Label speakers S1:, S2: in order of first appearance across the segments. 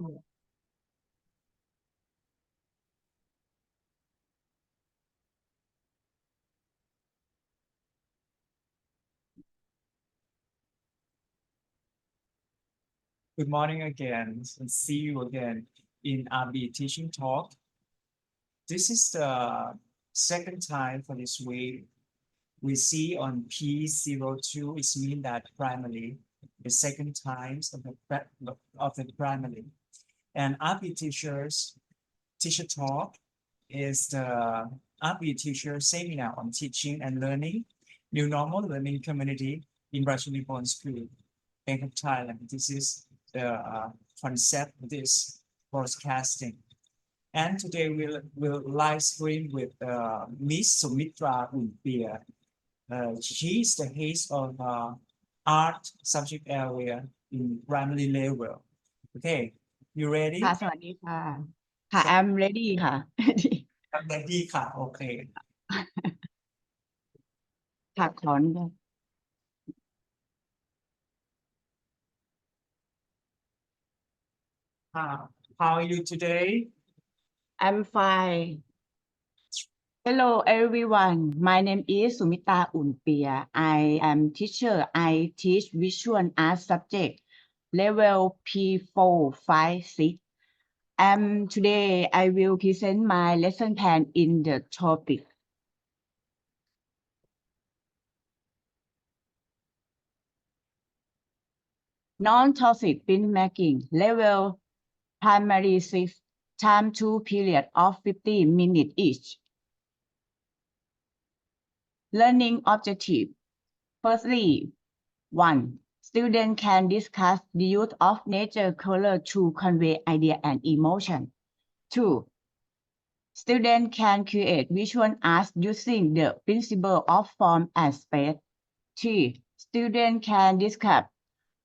S1: Mm. Good morning again and see you again in RB Teaching Talk. This is the second time for this week. We see on P02 is mean that primary, the second times of the of the primary. And RB teachers, teacher talk is the RB teacher seminar on teaching and learning, new normal learning community in Rajuniborn School, Bank of Thailand. This is the uh, concept of this broadcasting. And today we'll, we'll live stream with uh, Miss Sumitra Unpia. Uh, she is the head of uh, art subject area in primary level. Okay, you ready?
S2: ค่ะ สวัสดีค่ะ ค่ะ I'm ready ค่ะ
S1: ready ค่ะ โอเค
S2: ค่ะขอนด้วย
S1: Uh, how are you today?
S2: I'm fine Hello everyone my name is Sumita Unpia I am teacher I teach visual art subject level P4, 5, 6. Um, today, I will present my lesson plan in the topic. Non-toxic bin making, level primary 6, time 2 period of fifteen minutes each. Learning objective. Firstly, 1. Students can discuss the use of nature color to convey idea and emotion. Two, students can create visual arts using the principle of form and space. Three, students can discuss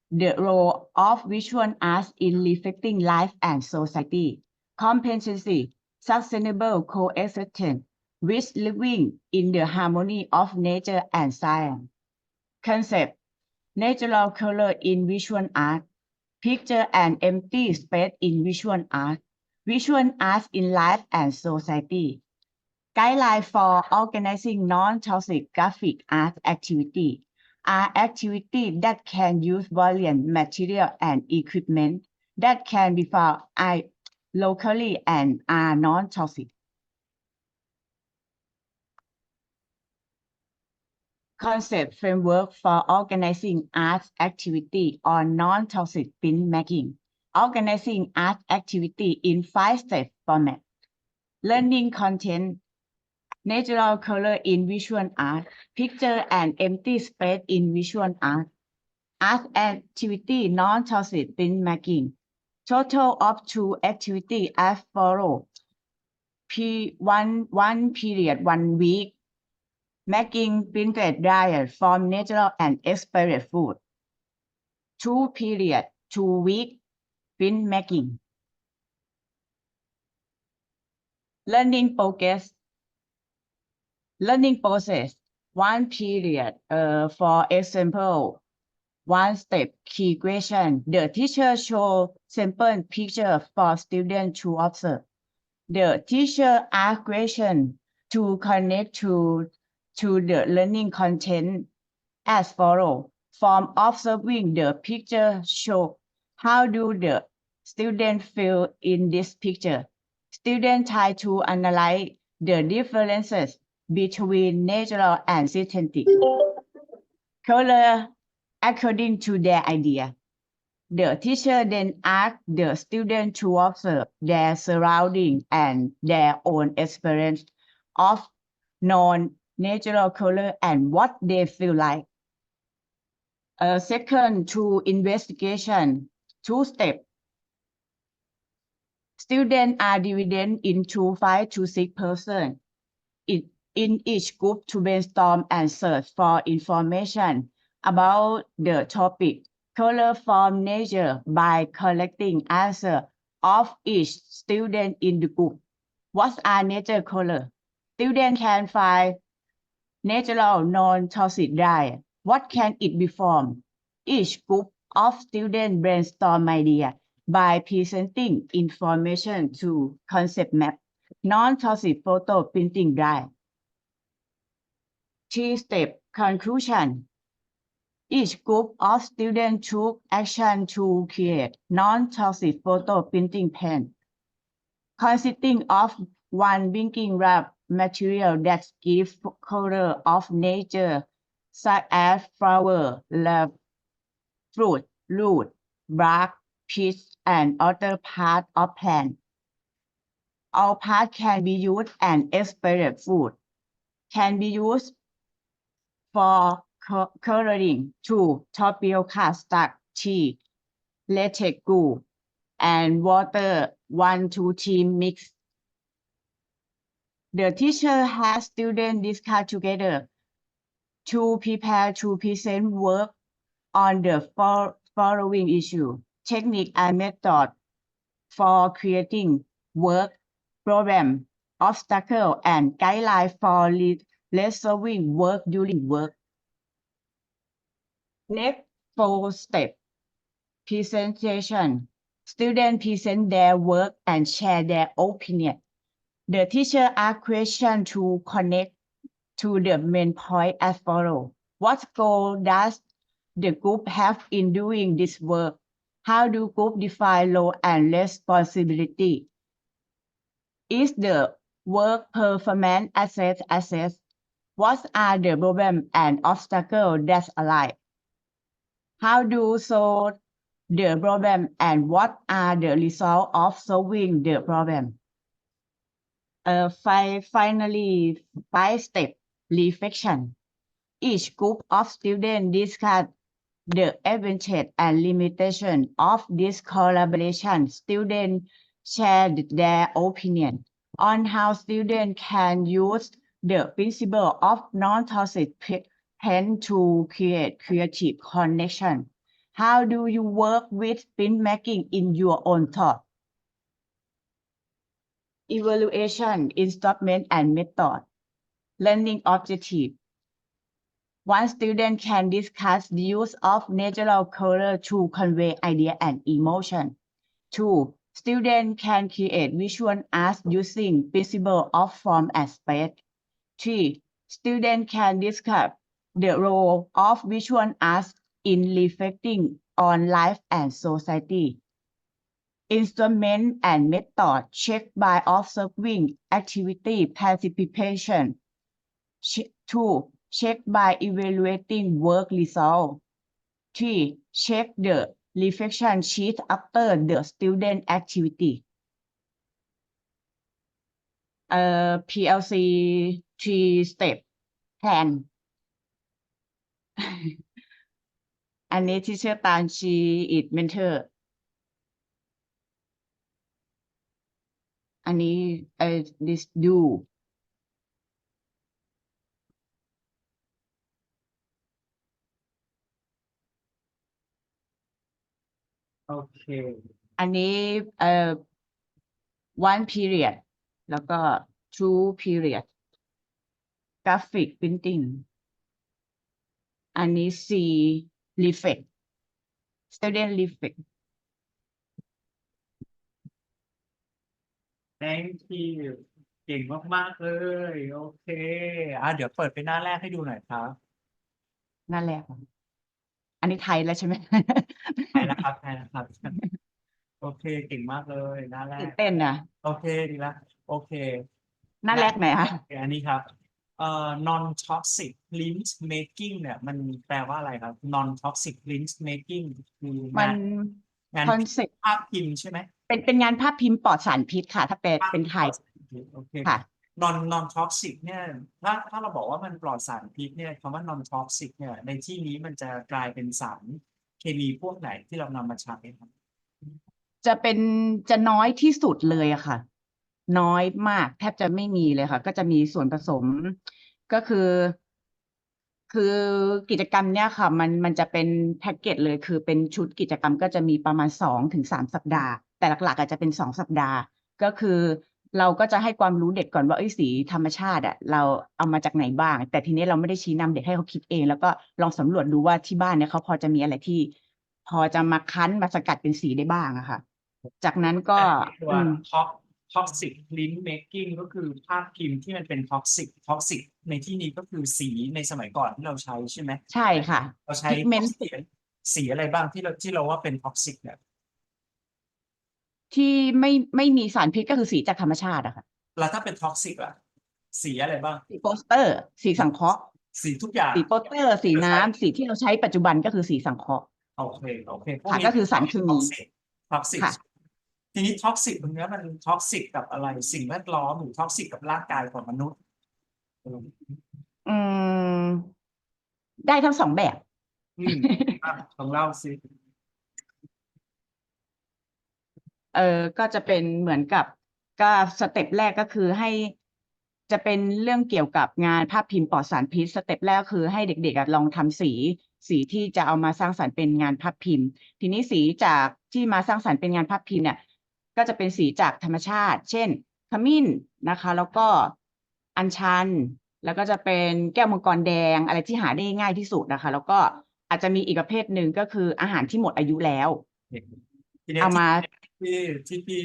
S2: the role of visual arts in reflecting life and society, competency, sustainable coexistence with living in the harmony of nature and science. Concept natural color in visual art, picture and empty space in visual art, visual art in life and society. Guideline for organizing non-toxic graphic art activity are activities that can use volume, material, and equipment that can be found locally and are non-toxic. Concept framework for organizing art activity on non-toxic printmaking. Organizing art activity in five-step format. Learning content natural color in visual art, picture and empty space in visual art, art activity non-toxic printmaking. Total of two activity as follow. P one one period one week. Making printed dryer from natural and expired food. Two period two week printmaking. Learning progress learning process one period uh, for example one step key question the teacher show simple picture for student to observe the teacher ask question to connect to to the learning content as follow. From observing the picture show how do the student feel in this picture? Student try to analyze the differences between natural and synthetic. Color according to their idea. The teacher then asks the student to observe their surrounding and their own experience of non-natural color and what they feel like. A second, to investigation, two step. Students are divided into five to six persons. It in each group to brainstorm and search for information about the topic color from nature by collecting answer of each student in the group. What are nature color? Students can find natural non-toxic dye. What can it be from? Each group of students brainstorm idea. by presenting information to concept map, non-toxic photo printing drive. Three step conclusion. Each group of students took action to create non-toxic photo printing pen consisting of one blinking wrap material that gives color of nature such as flower, leaf, fruit, root, bark, peach, and other part of plant. All parts can be used and expired food can be used for coloring to tapioca starch, tea, latex glue, and water one to three mix. The teacher has students discuss together to prepare to present work on the fol- following issue, technique and method for creating work, program, obstacle, and guideline for re- resolving work during work. Next, four step. Presentation. Students present their work and share their opinion. The teacher asks questions to connect to the main point as follow. What goal does the group have in doing this work? How do group define role and responsibility? Is the work performance assessed assessed? What are the problems and obstacles that arise? How do solve the problem and what are the results of solving the problem? Uh, fi- finally, five step reflection. Each group of students discuss the advantage and limitation of this collaboration. Students shared their opinion on how students can use the principle of non-toxic pe- pen to create creative connection. How do you work with printmaking in your own thought? Evaluation, instrument, and method. Learning objective. One student can discuss the use of natural color to convey idea and emotion. Two, student can create visual arts using principle of form and space. Three, student can discuss the role of visual arts in reflecting on life and society. Instrument and method checked by observing activity participation. Che- Two, check by evaluating work result. Three, check the reflection sheet after the student activity. Uh, PLC three step plan อันนี้ที่เชื่อตานชีอิดเมนเทอร์ อันนี้เอ่อ this do
S1: โอเค
S2: อันนี้เอ่อ one period แล้วก็ two period graphic printing อันนี้ C reflect student reflect
S1: thank you เก่งมากๆเลย โอเค อะเดี๋ยวเปิดไปหน้าแรกให้ดูหน่อยครับ
S2: นั่นแหละค่ะอันนี้ไทยแล้วใช่ไหม
S1: ใช่แล้วครับใช่แล้วครับ โอเค เก่งมากเลยหน้าแร
S2: ตื่
S1: ก
S2: นเต้นนะ
S1: โอเคดีละ โอเค
S2: หน้าแรกไหนคะ
S1: โอเคอันนี้ครับเอ่อ non toxic print making เนี่ย มันแปลว่าอะไรครับ non toxic print making คือ
S2: มั
S1: งาน
S2: น
S1: งาน
S2: คอนเซ็ปต์
S1: ภาพพิมพ์ใช่ไหม
S2: เป็นเป็นงานภาพพิมพ์ปลอดสารพิษค่ะ ถ้าเป็นเป็นไทย
S1: โอเค
S2: ค่ะ
S1: non non toxic เนี่ยถ้าถ้าเราบอกว่ามันปลอดสารพิษเนี่ยคำว่า non toxic เนี่ยในที่นี้มันจะกลายเป็นสารเคมีพวกไหนที่เรานำมาใช้ครับ
S2: จะเป็นจะน้อยที่สุดเลยอะค่ะ น้อยมาก แทบจะไม่มีเลยค่ะ ก็จะมีส่วนผสมก็คือ คือกิจกรรมเนี่ยค่ะ มันมันจะเป็นแพ็กเกจเลย คือเป็นชุดกิจกรรมก็จะมีประมาณสองถึงสามสัปดาห์ แต่หลักๆอาจจะเป็นสองสัปดาห์ ก็คือเราก็จะให้ความรู้เด็กก่อนว่าเอ้ยสีธรรมชาติอะเราเอามาจากไหนบ้าง แต่ทีนี้เราไม่ได้ชี้นำเด็กให้เขาคิดเอง แล้วก็ลองสำรวจดูว่าที่บ้านเนี่ยเขาพอจะมีอะไรที่ พอจะมาคั้นมาสกัดเป็นสีได้บ้างอะค่ะ จากนั้นก็
S1: ตัว
S2: อืม
S1: ท็อกท็อกซิกลินเมคกิ้งก็คือภาพพิมพ์ที่มันเป็นท็อกซิกท็อกซิกในที่นี้ก็คือสีในสมัยก่อนที่เราใช้ใช่ไหม
S2: ใช่ค่ะ
S1: เราใช้
S2: Pigment
S1: สีสีอะไรบ้างที่เราที่เราว่าเป็นท็อกซิกเนี่ย
S2: ที่ไม่ไม่มีสารพิษก็คือสีจากธรรมชาติอะค่ะ
S1: แล้วถ้าเป็นท็อกซิกล่ะ สีอะไรบ้าง
S2: สีโปสเตอร์ สีสังเคราะห์
S1: สีทุกอย่าง
S2: สีโปสเตอร์ สีน้ำสีที่เราใช้ปัจจุบันก็คือสีสังเคราะห์
S1: โอเคโอเคพว
S2: ค่ะ
S1: นี้
S2: ก็คือสารเคมี
S1: ท็อกซิก
S2: ค่ะ
S1: ทีนี้ท็อกซิกตรงเนี้ยมันท็อกซิกกับอะไร สิ่งแวดล้อมหรือท็อกซิกกับร่างกายของมนุษย์อืม
S2: อืม ได้ทั้งสองแบบ
S1: อืมอะลองเล่าสิ
S2: เออก็จะเป็นเหมือนกับก็สเต็ปแรกก็คือให้จะเป็นเรื่องเกี่ยวกับงานภาพพิมพ์ปลอดสารพิษสเต็ปแรกคือให้เด็กๆอะลองทำสีสีที่จะเอามาสร้างสรรค์เป็นงานภาพพิมพ์ ทีนี้สีจากที่มาสร้างสรรค์เป็นงานภาพพิมพ์เนี่ยก็จะเป็นสีจากธรรมชาติ เช่นขมิ้นนะคะ แล้วก็อัญชัน แล้วก็จะเป็นแก้วมังกรแดงอะไรที่หาได้ง่ายที่สุดนะคะ แล้วก็อาจจะมีอีกประเภทหนึ่งก็คืออาหารที่หมดอายุแล้ว
S1: ทีนี้ย
S2: เอามา
S1: ที่ที่พี่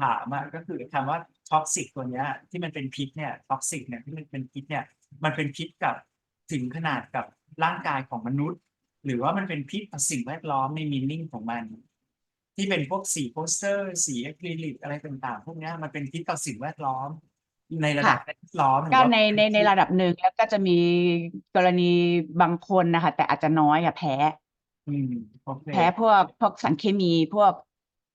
S1: ถามอะก็คือคำว่าท็อกซิกตัวเนี้ย ที่มันเป็นพิษเนี่ยท็อกซิกเนี่ยที่มันเป็นพิษเนี่ย มันเป็นพิษกับถึงขนาดกับร่างกายของมนุษย์ หรือว่ามันเป็นพิษต่อสิ่งแวดล้อมในมีนิ่งของมัน ที่เป็นพวกสีโปสเตอร์ สีอะคริลิกอะไรต่างๆ พวกเนี้ยมันเป็นพิษต่อสิ่งแวดล้อม ในระดับแวดล้อมหรือ
S2: ก็
S1: ว่า
S2: ในในในระดับหนึ่งแล้วก็จะมีกรณีบางคนนะคะแต่อาจจะน้อยอะแพ้
S1: อืมโอเค
S2: แพ้พวกพวกสารเคมีพวก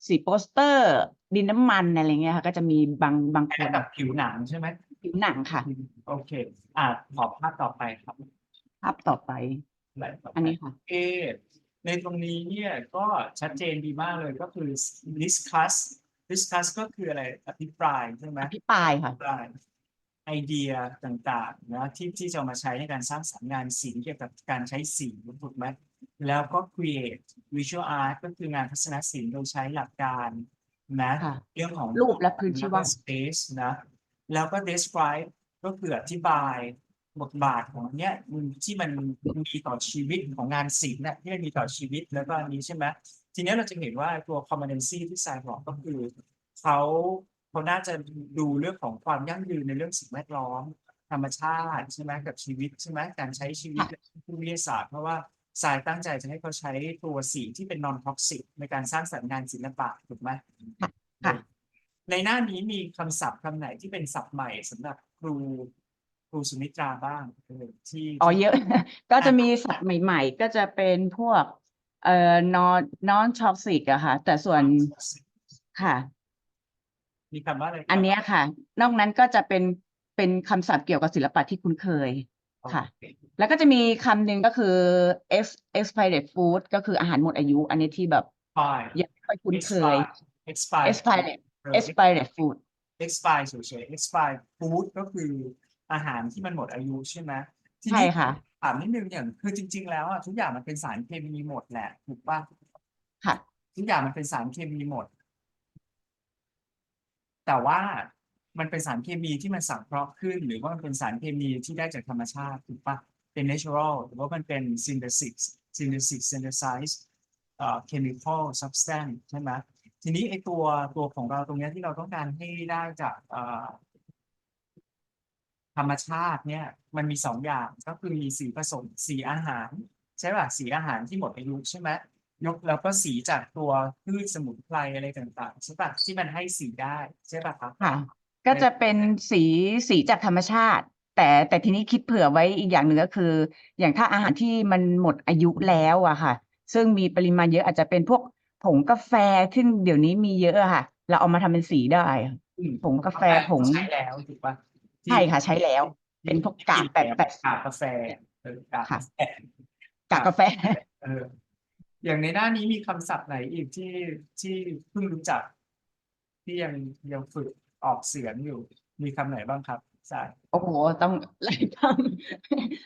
S2: สีโปสเตอร์ ดินน้ำมันอะไรเงี้ยค่ะก็จะมีบางบางค
S1: แพ้
S2: น
S1: กับผิวหนังใช่ไหม
S2: ผิวหนังค่ะ
S1: โอเค อ่าขอภาพต่อไปครับ
S2: ภาพต่อไป
S1: ไหลต่อไป
S2: อันนี้ค่ะ
S1: โอเคในตรงนี้เนี่ยก็ชัดเจนดีมากเลยก็คือ discuss discuss ก็คืออะไรอภิปรายใช่ไหม
S2: อภิปราย
S1: อ
S2: ค่ะ
S1: ภิปรายไอเดียต่างๆนะที่ที่จะเอามาใช้ในการสร้างสรรค์งานศิลป์เกี่ยวกับการใช้สีถูกไหม แล้วก็ create visual art ก็คืองานทัศนศิลป์โดยใช้หลักการนะ
S2: ค่ะ
S1: เรื่องของ
S2: รูปและพื้นที่ว่าง
S1: space นะ แล้วก็ describe ก็คืออธิบายบทบาทของเนี้ยมันที่มันมีต่อชีวิตของงานศิลป์เนี่ยที่มันมีต่อชีวิตแล้วก็อันนี้ใช่ไหมทีเนี้ยเราจะเห็นว่าตัว competency ที่สายบอกก็คือเขาเขาน่าจะดูเรื่องของความยั่งยืนในเรื่องสิ่งแวดล้อม ธรรมชาติใช่ไหมกับชีวิตใช่ไหมการใช้ชีวิตผู้วิทยาศาสตร์เพราะว่า สายตั้งใจจะให้เขาใช้ตัวสีที่เป็น non toxic ในการสร้างสรรค์งานศิลปะถูกไหม
S2: ค่ะ
S1: ในหน้านี้มีคำศัพท์คำไหนที่เป็นศัพท์ใหม่สำหรับครูครูสุมิตราบ้างเออที่
S2: อ๋อเยอะ ก็จะมีศัพท์ใหม่ ๆ ก็จะเป็นพวกเอ่อ non non toxic อะค่ะ แต่ส่วนค่ะ
S1: มีคำว่าอะไรครับ
S2: อันเนี้ยค่ะ นอกนั้นก็จะเป็นเป็นคำศัพท์เกี่ยวกับศิลปะที่คุ้นเคยค่ะ
S1: โอเแล้
S2: วก็จะมีคำหนึ่งก็คือ ex expired food ก็คืออาหารหมดอายุ อันนี้ที่แบบ
S1: Expire
S2: ยังไม่ค่อยคุ้นเคย
S1: expire
S2: expired
S1: เออ
S2: expired food
S1: expire เฉยๆ expire food ก็คืออาหารที่มันหมดอายุใช่ไหมที
S2: ใช่
S1: นี้
S2: ค่ะ
S1: ถามนิดนึงอย่างคือจริง ๆ แล้วอะทุกอย่างมันเป็นสารเคมีหมดแหละถูกป่ะ
S2: ค่ะ
S1: ทุกอย่างมันเป็นสารเคมีหมด แต่ว่ามันเป็นสารเคมีที่มันสังเคราะห์ขึ้น หรือว่ามันเป็นสารเคมีที่ได้จากธรรมชาติถูกปะ เป็น natural หรือว่ามันเป็น synthesis synthesis synthesize เอ่อ chemical substance ใช่ไหมทีนี้ไอตัวตัวของเราตรงนี้ที่เราต้องการให้ได้จากเอ่อธรรมชาติเนี่ยมันมีสองอย่างก็คือมีสีผสมสีอาหาร ใช่ป่ะสีอาหารที่หมดอายุใช่ไหมยกแล้วก็สีจากตัวพืชสมุนไพรอะไรต่างๆใช่ป่ะที่มันให้สีได้ใช่ป่ะครับ
S2: ค่ะก็จะเป็นสีสีจากธรรมชาติ แต่แต่ทีนี้คิดเผื่อไว้อีกอย่างหนึ่งก็คือ อย่างถ้าอาหารที่มันหมดอายุแล้วอะค่ะ ซึ่งมีปริมาณเยอะอาจจะเป็นพวกผงกาแฟซึ่งเดี๋ยวนี้มีเยอะอะค่ะ เราเอามาทำเป็นสีได้อะ
S1: อืม
S2: ผงกาแฟผง
S1: ใช้แล้วถูกป่ะที่
S2: ใช่ค่ะ ใช้แล้ว เป็นพวกกากแปะแปะ
S1: กากกาแฟเออกาก
S2: ค่ะ
S1: กาแฟ
S2: กากกาแฟ
S1: เออ อย่างในหน้านี้มีคำศัพท์ไหนอีกที่ที่เพิ่งรู้จัก ที่ยังยังฝึกออกเสียงอยู่ มีคำไหนบ้างครับ สาย
S2: โอ้โห ต้อง ต้อง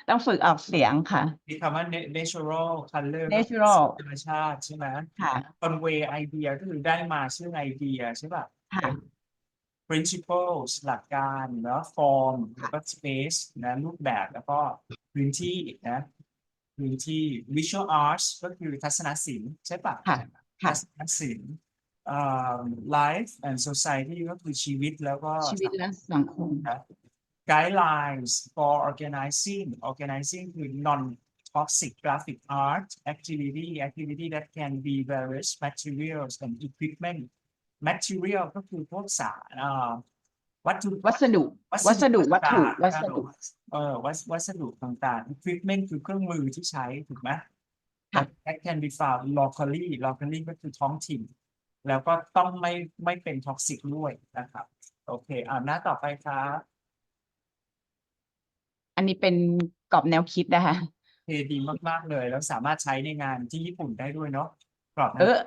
S2: ต้องฝึกออกเสียงค่ะ
S1: มีคำว่า na- natural color ก็คือ
S2: Natural
S1: ธรรมชาติใช่ไหม
S2: ค่ะ
S1: convey idea ก็คือได้มาซึ่งไอเดียใช่ป่ะ
S2: ค่ะ
S1: principles หลักการเนาะ form
S2: ค่ะ
S1: แล้วก็ space นะรูปแบบแล้วก็พื้นที่นะพื้นที่ visual arts ก็คือทัศนศิลป์ใช่ปะ
S2: ค่ะค่ะ
S1: ทัศนศิลป์เอ่อ life and society ก็คือชีวิตแล้วก็
S2: ชีวิตและสังคม
S1: guidelines for organizing organizing คือ non toxic graphic art activity activity that can be various materials and equipment material ก็คือพวกสารอ่าวัตถุ
S2: วัสดุวัสดุวัตถุ
S1: ต่างๆ
S2: วัสดุ
S1: เออวัสวัสดุต่างๆ equipment คือเครื่องมือที่ใช้ถูกไหม
S2: ค่ะ
S1: that can be found locally locally ก็คือท้องถิ่น แล้วก็ต้องไม่ไม่เป็นท็อกซิกด้วยนะครับ โอเคอ่าหน้าต่อไปครับ
S2: อันนี้เป็นกรอบแนวคิดนะคะ
S1: เทดีมากๆเลยแล้วสามารถใช้ในงานที่ญี่ปุ่นได้ด้วยเนาะกรอบ
S2: เออ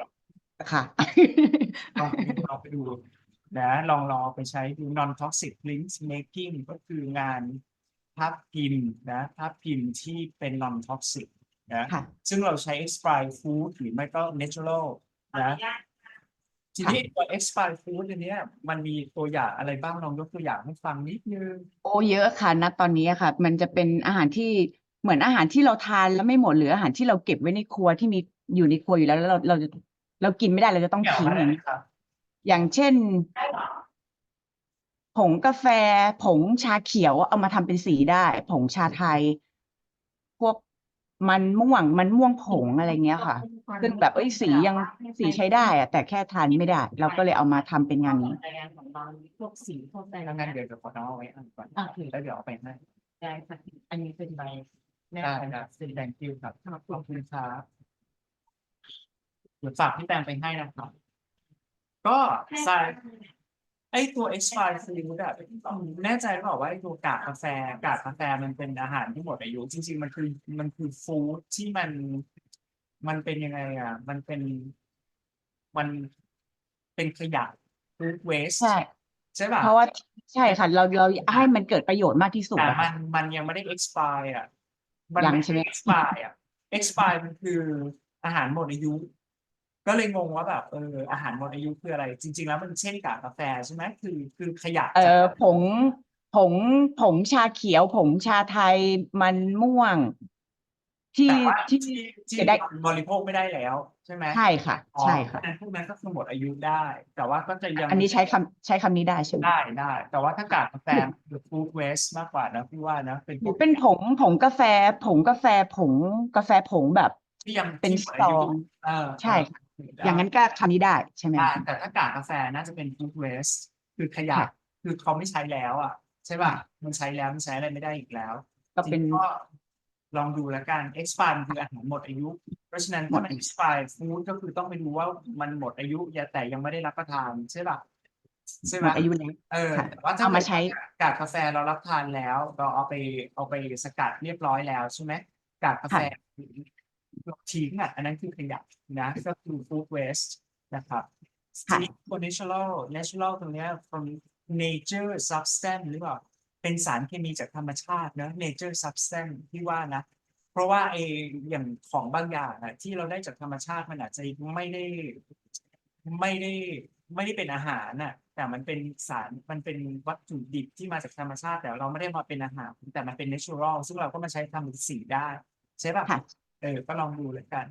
S1: นะ
S2: ค่ะ
S1: ลองไปดูลองไปดูนะลองลองเอาไปใช้ดู non toxic print making ก็คืองานภาพพิมพ์นะภาพพิมพ์ที่เป็น non toxic นะ
S2: ค่ะ
S1: ซึ่งเราใช้ expired food หรือไม่ก็ natural นะ ทีนี้ตัว expired food อันเนี้ยมันมีตัวอย่างอะไรบ้างลองยกตัวอย่างให้ฟังนิดนึง
S2: โอ้เยอะค่ะณตอนนี้ค่ะ มันจะเป็นอาหารที่เหมือนอาหารที่เราทานแล้วไม่หมดหรืออาหารที่เราเก็บไว้ในครัวที่มีอยู่ในครัวอยู่แล้วแล้วเราเราจะเรากินไม่ได้เราจะต้อง
S1: เกี่ยว
S2: ทิ้ง
S1: อะไร
S2: อย่างนี้
S1: ครับ
S2: อย่างเช่น ผงกาแฟ ผงชาเขียวเอามาทำเป็นสีได้ ผงชาไทยพวก มันม่วงมันม่วงผงอะไรเงี้ยค่ะ ซึ่งแบบเอ้ยสียังสีใช้ได้อะแต่แค่ทานไม่ได้ เราก็เลยเอามาทำเป็นงานนี้
S3: รายงานของเราพวกสีพวกอะไร
S1: แล้วงั้นเดี๋ยวเดี๋ยวขอน้องเอาไว้อ่านก่อน
S3: อะคือ
S1: แล้วเดี๋ยวเอาไปให้
S3: ได้ค่ะอันนี้เป็นใบแม่
S1: ได้
S3: พัน
S1: ครับ
S3: ธุ์
S1: เป็น thank you ครับขอบคุณครับเดี๋ยวฝากพี่แตงไปให้นะครับ ก็ใส่ ไอตัว expired food อะแน่ใจหรือเปล่าว่าไอตัวกากกาแฟกากกาแฟมันเป็นอาหารที่หมดอายุ จริง ๆ มันคือมันคือฟู้ดที่มันมันเป็นยังไงอะ มันเป็นมันเป็นขยะ food waste
S2: ใช่
S1: ใช่ป่ะ
S2: เพราะว่าใช่ค่ะ เราเราให้มันเกิดประโยชน์มากที่สุด
S1: แต่
S2: อะ
S1: มั
S2: ค่ะ
S1: นมันยังไม่ได้ expire อะ มัน
S2: ยัง
S1: ไม่
S2: ใช่ไหม
S1: expire อะ expire มันคืออาหารหมดอายุ ก็เลยงงว่าแบบเอออาหารหมดอายุคืออะไร จริง ๆ แล้วมันเช่นกากกาแฟใช่ไหมคือคือขยะ
S2: เอ
S1: จาก
S2: อผงผงผงชาเขียว ผงชาไทยมันม่วง ที่
S1: แต่ว่า
S2: ที่
S1: ที่ที่
S2: จะได้
S1: บริโภคไม่ได้แล้วใช่ไหม
S2: ใช่ค่ะ
S1: อ๋อ
S2: ใช่ค่ะ
S1: พวกนั้นพวกนั้นก็คือหมดอายุได้ แต่ว่าก็จะยัง
S2: อันนี้ใช้คำใช้คำนี้ได้ใช่ไหม
S1: ได้ได้ แต่ว่าถ้ากากกาแฟคือ food waste มากกว่านะพี่ว่านะเป็น
S2: ห
S1: พ
S2: รื
S1: ว
S2: อกเป็นผงผงกาแฟ ผงกาแฟผงกาแฟผงแบบ
S1: ที่ยัง
S2: เป็น
S1: ที่หมดอายุ
S2: ซอง
S1: เออ
S2: ใช่ค่ะ
S1: เออ
S2: อย่างนั้นก็คำนี้ได้ใช่ไหม
S1: ได้
S2: คะ
S1: แต่ถ้ากากกาแฟน่าจะเป็น food waste คือขยะ
S2: ค่ะ
S1: คือเขาไม่ใช้แล้วอะ ใช่ป่ะ มันใช้แล้วมันใช้อะไรไม่ได้อีกแล้ว
S2: ก็เป็น
S1: จริงๆก็ลองดูแล้วกัน expire คืออาหารหมดอายุ เพราะฉะนั้นถ้ามัน
S2: หมดอายุ
S1: expire food ก็คือต้องไปดูว่ามันหมดอายุอย่าแต่ยังไม่ได้รับประทานใช่ป่ะใช่
S2: ห
S1: ไห
S2: ม
S1: ม
S2: ดอายุแล้ว
S1: เออ
S2: ค่ะ
S1: แต่ว่าถ้า
S2: เอามา
S1: กิด
S2: ใช้
S1: กากกาแฟเรารับทานแล้ว เราเอาไปเอาไปสกัดเรียบร้อยแล้วใช่ไหมกากกาแฟเรา ทิ้งอะอันนั้นคือขยะนะก็คือ food waste นะครับ
S2: ค่ะ
S1: ทีนี้ตัว natural natural ตรงเนี้ย from nature substance หรือเปล่าเป็นสารเคมีจากธรรมชาติเนอะ nature substance ที่ว่านะ เพราะว่าไออย่างของบางอย่างอะที่เราได้จากธรรมชาติมันอาจจะไม่ได้ไม่ได้ไม่ได้เป็นอาหารน่ะ แต่มันเป็นสารมันเป็นวัตถุดิบที่มาจากธรรมชาติ แต่เราไม่ได้มาเป็นอาหาร แต่มันเป็น natural ซึ่งเราก็มาใช้ทำเป็นสีได้ ใช่ป่ะ
S2: ค่ะ
S1: เออก็ลองดูแล้วกัน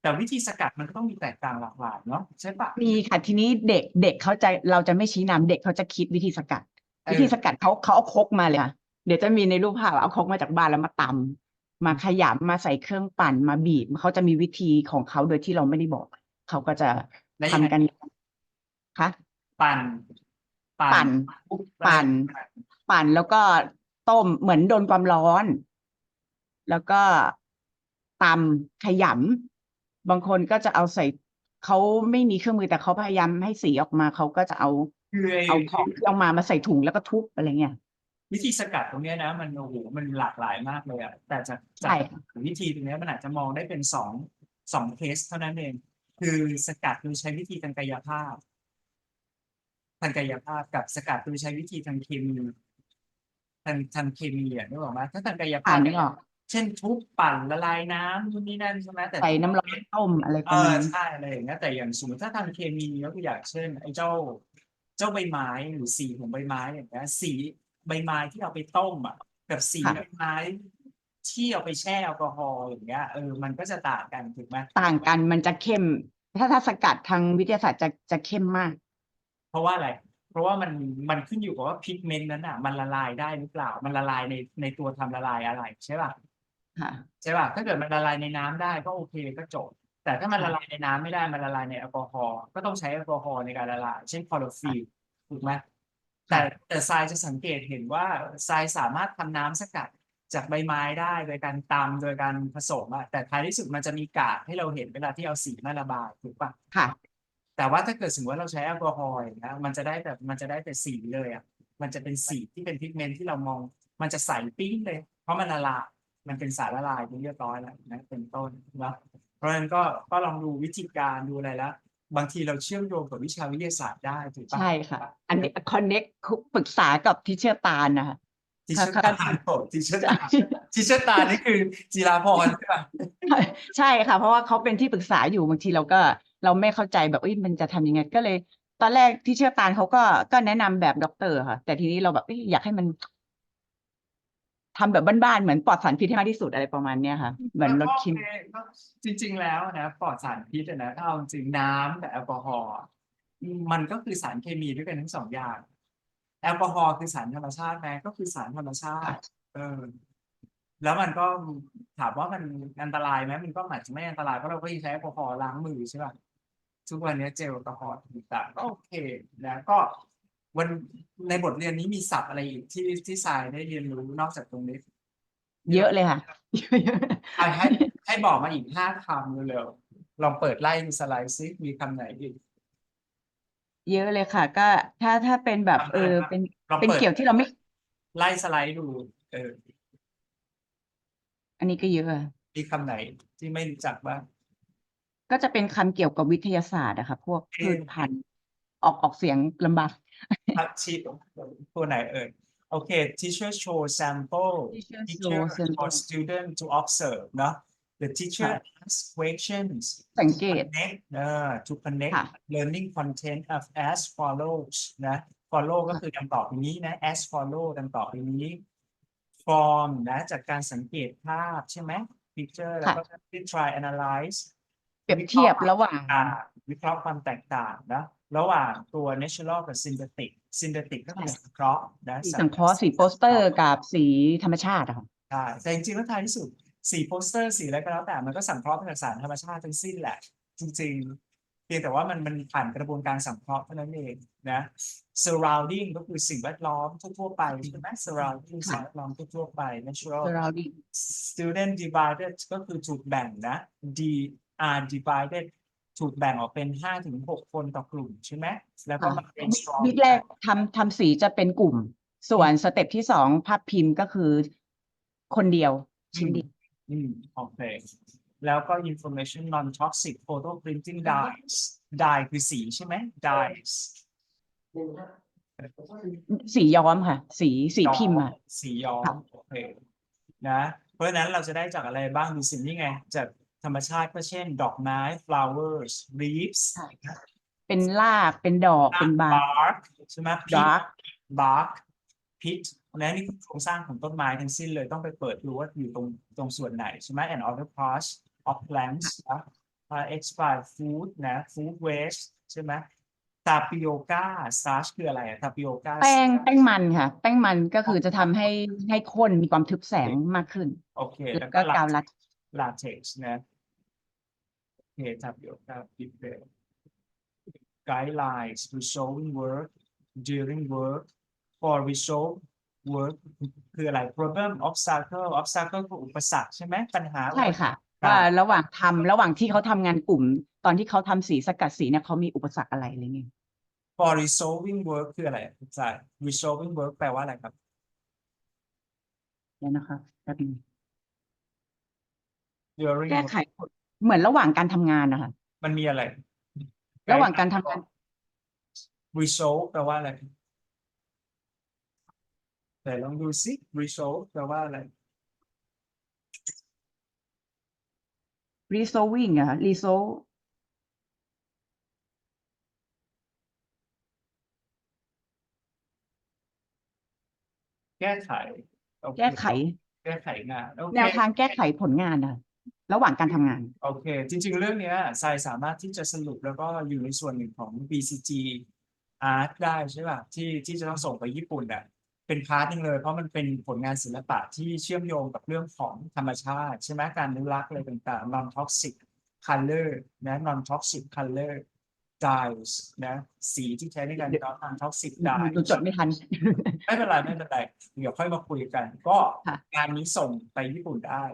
S1: แต่วิธีสกัดมันก็ต้องมีแตกต่างหลากหลายเนาะใช่ปะ
S2: มีค่ะทีนี้เด็กเด็กเขาจะเราจะไม่ชี้นำเด็กเขาจะคิดวิธีสกัด
S1: เออ
S2: วิธีสกัดเขาเขาเอาครกมาเลยค่ะเดี๋ยวจะมีในรูปภาพเอาครกมาจากบ้านแล้วมาตำมาขยำมาใส่เครื่องปั่นมาบีบเขาจะมีวิธีของเขาโดยที่เราไม่ได้บอกเขาก็จะ
S1: แล้ว
S2: ทำ
S1: ยังไง
S2: กันคะ
S1: ปั่น
S2: ปั่น
S1: ปุ๊บ
S2: ปั่น ปั่นแล้วก็ต้มเหมือนโดนความร้อน แล้วก็ตำขยำบางคนก็จะเอาใส่เขาไม่มีเครื่องมือแต่เขาพยายามให้สีออกมาเขาก็จะเอา
S1: คือไอ้
S2: เอาของที่เอามามาใส่ถุงแล้วก็ทุบอะไรเงี้ย
S1: วิธีสกัดตรงเนี้ยนะ มันโอ้โหมันหลากหลายมากเลยอะแต่จาก
S2: ใช่
S1: จากวิธีตรงเนี้ยมันอาจจะมองได้เป็นสองสองเคสเท่านั้นเอง คือสกัดโดยใช้วิธีทางกายภาพทางกายภาพกับสกัดโดยใช้วิธีทางเคมีทางทางเคมีอะนึกออกไหมถ้าทางกายภา
S2: อ่า
S1: พ
S2: นนึกออก
S1: เช่นทุบปั่นละลายน้ำนู่นนี่นั่นใช่ไหมแต่
S2: ใส่น้ำร้อนต้มอะไร
S1: เอ
S2: ประมา
S1: อ
S2: ณนั้น
S1: ใช่อะไรอย่างเงี้ยแต่อย่างสมมติถ้าทางเคมียกตัวอย่างเช่นไอ้เจ้า เจ้าใบไม้หรือสีของใบไม้อย่างเงี้ยสีใบไม้ที่เอาไปต้มอะกับสี
S2: ค่ะ
S1: ใบไม้ที่เอาไปแช่แอลกอฮอล์อย่างเงี้ยเออมันก็จะต่างกันถูกไหม
S2: ต่างกันมันจะเข้ม ถ้าถ้าสกัดทางวิทยาศาสตร์จะจะเข้มมาก
S1: เพราะว่าอะไร เพราะว่ามันมันขึ้นอยู่กับว่าพิกเมนต์นั้นอะ มันละลายได้หรือเปล่า มันละลายในในตัวทำละลายอะไรใช่ป่ะ
S2: ค่ะ
S1: ใช่ป่ะถ้าเกิดมันละลายในน้ำได้ก็โอเคก็จบ แต่ถ้ามัน
S2: ค่ะ
S1: ละลายในน้ำไม่ได้มันละลายในแอลกอฮอล์ก็ต้องใช้แอลกอฮอล์ในการละลายเช่นคลอโรฟิลถูกไหมแต่แต่ทรายจะสังเกตเห็นว่าทรายสามารถทำน้ำสกัดจากใบไม้ได้โดยการตำโดยการผสมอะแต่ท้ายที่สุดมันจะมีกากให้เราเห็นเวลาที่เอาสีมาระบายถูกป่ะ
S2: ค่ะ
S1: แต่ว่าถ้าเกิดสมมติว่าเราใช้แอลกอฮอล์อย่างเงี้ยมันจะได้แบบมันจะได้แต่สีเลยอะมันจะเป็นสีที่เป็นพิกเมนต์ที่เรามอง มันจะใสปิ้งเลย เพราะมันละลาย มันเป็นสารละลายเป็นเรียบร้อยแล้วนะเป็นต้นนะเพราะฉะนั้นก็ก็ลองดูวิธีการดูอะไรแล้ว บางทีเราเชื่อมโยงกับวิชาวิทยาศาสตร์ได้ถูกปะ
S2: ใช่ค่ะ อันนี้คอนเน็กปรึกษากับทิเชอร์ตาลนะคะ
S1: ที่เชื่อ
S2: ค่ะ
S1: ตาโที่เชื่อตาที่เชื่อตานี่คือจีราพรใช่ปะ
S2: ใช่ค่ะ เพราะว่าเขาเป็นที่ปรึกษาอยู่บางทีเราก็เราไม่เข้าใจแบบเอ้ยมันจะทำยังไงก็เลย ตอนแรกที่เชื่อตาลเขาก็ก็แนะนำแบบด็อกเตอร์ค่ะ แต่ทีนี้เราแบบเอ้ยอยากให้มัน ทำแบบบ้านๆเหมือนปลอดสารพิษให้มากที่สุดอะไรประมาณเนี้ยค่ะ เหมือนลด
S1: ก็
S2: คิม
S1: โอเคก็จริง ๆ แล้วนะปลอดสารพิษอะนะถ้าเอาจริงน้ำกับแอลกอฮอล์อะมันก็คือสารเคมีด้วยกันทั้งสองอย่าง แอลกอฮอล์คือสารธรรมชาติไหมก็คือสารธรรมชาติ เออ แล้วมันก็ถามว่ามันอันตรายไหมมันก็อาจจะไม่อันตรายเพราะเราก็ยังใช้แอลกอฮอล์ล้างมือใช่ป่ะทุกวันนี้เจลแอลกอฮอล์ต่างๆก็โอเคนะก็ วันในบทเรียนนี้มีศัพท์อะไรอีกที่ที่ทรายได้เรียนรู้นอกจากตรงนี้
S2: เยอะเลยค่ะ
S1: อะให้ให้บอกมาอีกห้าคำเร็วๆลองเปิดไล่ดูสไลด์ซิมีคำไหนอีก
S2: เยอะเลยค่ะ ก็ถ้าถ้าเป็นแบบ เออ เป็น
S1: ลอง
S2: เป็น
S1: เปิด
S2: เกี่ยวที่เราไม่
S1: ไล่สไลด์ดู เออ
S2: อันนี้ก็เยอะอะ
S1: มีคำไหนที่ไม่รู้จักบ้าง
S2: ก็จะเป็นคำเกี่ยวกับวิทยาศาสตร์อะค่ะ พวก
S1: เอ่
S2: พื
S1: อ
S2: ชพันธุ์ออกออกเสียงลำบาก
S1: พัชชีพตัวไหนเอ่ยโอเค teacher show sample
S2: Teacher
S1: teacher
S2: show
S1: or
S2: sample
S1: student to observe เนอะ the teacher
S2: ค่ะ
S1: asks questions
S2: สังเกต
S1: connect เออ to connect
S2: ค่ะ
S1: learning content of as follows นะ follow ก็คือดังต่อไปนี้นะ as follow ดังต่อไปนี้ form นะ จากการสังเกตภาพใช่ไหม picture แล้วก็ try analyze
S2: เปรียบเทียบระหว่าง
S1: อ่าวิเคราะห์ความแตกต่างนะ ระหว่างตัว natural กับ synthetic synthetic ก็คือ
S2: ค่ะ
S1: สังเคราะห์นะ
S2: สีสังเคราะห์สีโปสเตอร์กับสีธรรมชาติอะค่ะ
S1: ใช่แต่จริงๆแล้วท้ายที่สุดสีโปสเตอร์สีอะไรก็แล้วแต่มันก็สังเคราะห์มาจากสารธรรมชาติทั้งสิ้นแหละ จริงๆ เพียงแต่ว่ามันมันผ่านกระบวนการสังเคราะห์เท่านั้นเองนะ surrounding ก็คือสิ่งแวดล้อมทั่วๆไปใช่ไหม surrounding สิ่งแวดล้อมทั่วๆไป natural
S2: surrounding
S1: student divided ก็คือถูกแบ่งนะ D are divided ถูกแบ่งออกเป็นห้าถึงหกคนต่อกลุ่มใช่ไหมแล้วก็
S2: ค่ะ
S1: มา brainstorm
S2: วิกแรกทำทำสีจะเป็นกลุ่ม ส่วนสเต็ปที่สองภาพพิมพ์ก็คือ คนเดียวชิ้นเดียว
S1: อืมโอเคแล้วก็ information non toxic photo printing dyes dye คือสีใช่ไหม dyes
S2: สีย้อมค่ะ สีสีพิมพ์
S1: ย้อ
S2: อะ
S1: สีย้อ
S2: ค่ะ
S1: มโอเคนะ เพราะฉะนั้นเราจะได้จากอะไรบ้างดูสินี่ไง จาก ธรรมชาติก็เช่น ดอกไม้ flowers leaves
S2: เป็นรากเป็นดอกเป็นใบ
S1: bark ใช่ไหม pit
S2: dark
S1: bark pit และนี่คือโครงสร้างของต้นไม้ทั้งสิ้นเลยต้องไปเปิดดูว่าอยู่ตรงตรงส่วนไหนใช่ไหม and other parts of plants นะ uh, expired food นะ food waste ใช่ไหม tapioca starch คืออะไรอะ tapioca
S2: แป้งแป้งมันค่ะ แป้งมันก็คือจะทำให้ให้ข้นมีความทึบแสงมากขึ้น
S1: โอเค
S2: แล้
S1: แล้วว
S2: ก็
S1: ก็
S2: กาวรัด
S1: latex นะโอเค tapioca prepare guidelines resolving work during work for resolve work คืออะไร problem obstacle obstacle คืออุปสรรคใช่ไหมปัญหา
S2: ใช่ค่ะ
S1: ครับ
S2: ว่าระหว่างทำระหว่างที่เขาทำงานกลุ่ม ตอนที่เขาทำสีสกัดสีเนี่ยเขามีอุปสรรคอะไรอะไรเงี้ย
S1: for resolving work คืออะไรใช่ resolving work แปลว่าอะไรครับ
S2: เดี๋ยวนะคะแป๊บนึง
S1: during
S2: แก้
S1: work
S2: ไขกฎเหมือนระหว่างการทำงานนะคะ
S1: มันมีอะไร
S2: ระหว่างการทำงาน
S1: resolve แปลว่าอะไร แต่ลองดูสิ resolve แปลว่าอะไร
S2: resolving อะ resolve
S1: แก้ไขโอเค
S2: แก้ไข
S1: แก้ไขงานโอเค
S2: แนวทางแก้ไขผลงานอะ ระหว่างการทำงาน
S1: โอเค จริง ๆ เรื่องเนี้ยทรายสามารถที่จะสรุปแล้วก็อยู่ในส่วนหนึ่งของ BCG Art ได้ใช่ป่ะที่ที่จะต้องส่งไปญี่ปุ่นอะเป็นพาร์ทหนึงเลย เพราะมันเป็นผลงานศิลปะที่เชื่อมโยงกับเรื่องของธรรมชาติ ใช่ไหมการอนุรักษ์อะไรต่างๆ non toxic color นะ non toxic color dyes นะสีที่ใช้ในการ non toxic
S2: หนู
S1: dye
S2: หนูจดไม่ทัน
S1: ไม่เป็นไรไม่เป็นไรเดี๋ยวค่อยมาคุยกัน ก็
S2: ค่ะ
S1: งานนี้ส่งไปญี่ปุ่นได้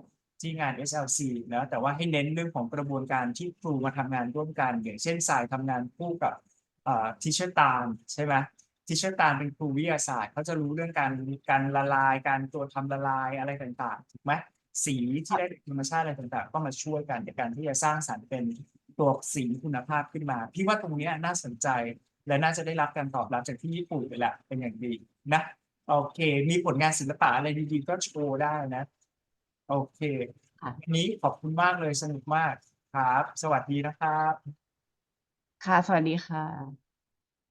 S1: ที่งาน SLC นะแต่ว่าให้เน้นเรื่องของกระบวนการที่ครูมาทำงานร่วมกัน อย่างเช่นสายทำงานคู่กับอ่อทิเชอร์ตาลใช่ไหมทิเชอร์ตาลเป็นครูวิทยาศาสตร์เขาจะรู้เรื่องการการละลายการตัวทำละลายอะไรต่างๆถูกไหมสีที่ได้จากธรรมชาติอะไรต่างๆ ก็มาช่วยกันในการที่จะสร้างสรรค์เป็นตัวสีคุณภาพขึ้นมา พี่ว่าตรงนี้น่าสนใจและน่าจะได้รับการตอบรับจากที่ญี่ปุ่นไปแหละเป็นอย่างดีนะโอเค มีผลงานศิลปะอะไรดีๆ ก็โชว์ได้นะ โอเค
S2: ค่ะ
S1: วันนี้ขอบคุณมากเลยสนุกมากครับ สวัสดีนะครับ
S2: ค่ะ สวัสดีค่ะ